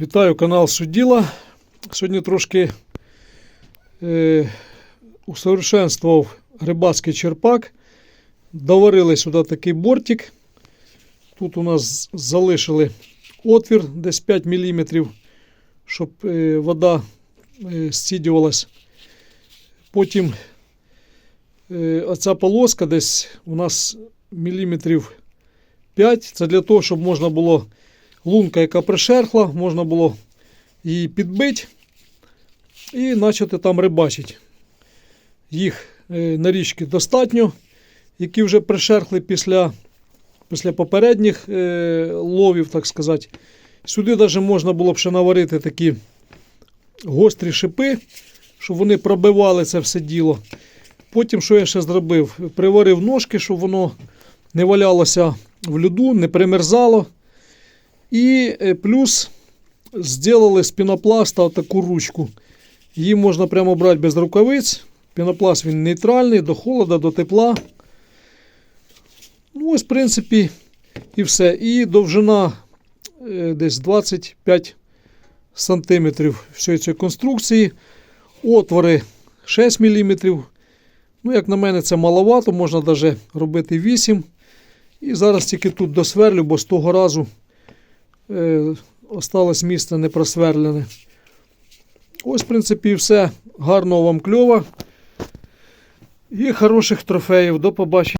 Вітаю канал Суділа. Сьогодні трошки е, усовершенствував рибацький черпак. Доварили сюди такий бортик. Тут у нас залишили отвір десь 5 мм, щоб е, вода е, стідювалась. Потім е, оця полоска десь у нас міліметрів 5. Це для того, щоб можна було лунка, яка пришерхла, можна було її підбити і почати там рибачити. Їх е, на річки достатньо, які вже пришерхли після, після попередніх е, ловів, так сказати. Сюди навіть можна було б ще наварити такі гострі шипи, щоб вони пробивали це все діло. Потім, що я ще зробив? Приварив ножки, щоб воно не валялося в льоду, не примерзало. І е, плюс зробили з пінопласта таку ручку. Її можна прямо брати без рукавиць. Пінопласт він нейтральний, до холода, до тепла. Ну, ось, в принципі, і все. І довжина е, десь 25 сантиметрів всієї цієї конструкції. Отвори 6 мм. Ну, як на мене, це маловато, можна навіть робити 8. І зараз тільки тут досверлю, бо з того разу осталось місце не просверлене. Ось, в принципі, все. Гарного вам кльова. І хороших трофеїв. До побачення.